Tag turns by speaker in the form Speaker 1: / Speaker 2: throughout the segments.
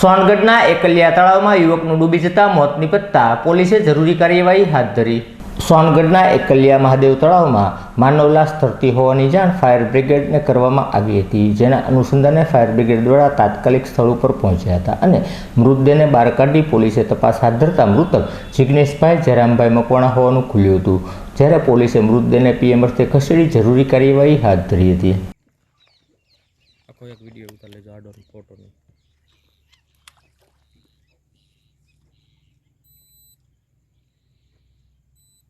Speaker 1: સોનગઢના એકલિયા તળાવમાં યુવકનું ડૂબી જતા મોત નિપજતા પોલીસે જરૂરી કાર્યવાહી હાથ ધરી. સોનગઢના એકલિયા મહાદેવ તળાવમાં માનવ લાશ તરતી હોવાની જાણ ફાયર બ્રિગેડને કરવામાં આવી હતી, જેના અનુસંધાને ફાયર બ્રિગેડ દ્વારા તાત્કાલિક સ્થળ ઉપર પહોંચ્યા હતા અને મૃતદેહને બહાર કાઢી પોલીસે તપાસ હાથ ધરતા મૃતક જિગ્નેશભાઈ જયરામભાઈ મકવાણા હોવાનું ખુલ્યું હતું, જ્યારે પોલીસે મૃતદેહને પીએમ અર્થે ખસેડી જરૂરી કાર્યવાહી હાથ ધરી હતી.
Speaker 2: આખો એક વીડિયો ઉતાર લેજો, આડો ફોટોનો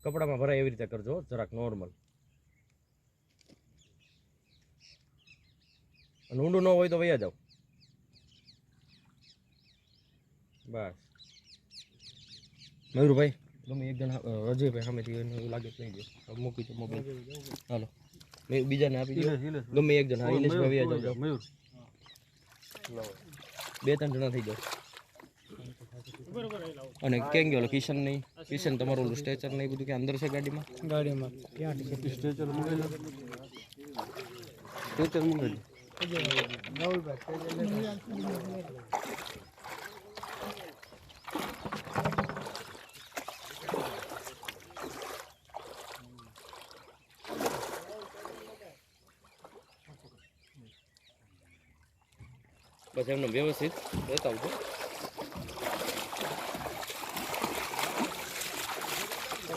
Speaker 2: કપડામાં ભરાય એવી રીતે કરજો જરાક નોર્મલ અને ઊંડું ન હોય તો વૈયા જાઓ. બસ. મયુરભાઈ ગમે એક જણા રજયભાઈ સામેથી એવું લાગે લઈ દો મૂકી દો મોબાઈલ. હાલો. મેં બીજાને આપી દો. ગમે એક જણા હા ઇલેશભાઈ વયા જાઓ. મયુર. બે ત્રણ જણા થઈ જાઓ. અને કેમ ગયો કિશન નહીં? કિશન તમારું ઓલું સ્ટ્રેચર નહીં બધું કે અંદર છે ગાડીમાં?
Speaker 3: ગાડીમાં. ક્યાં?
Speaker 2: સ્ટ્રેચર મૂકેલું સ્ટ્રેચર બસ એમને વ્યવસ્થિત લેતા દો.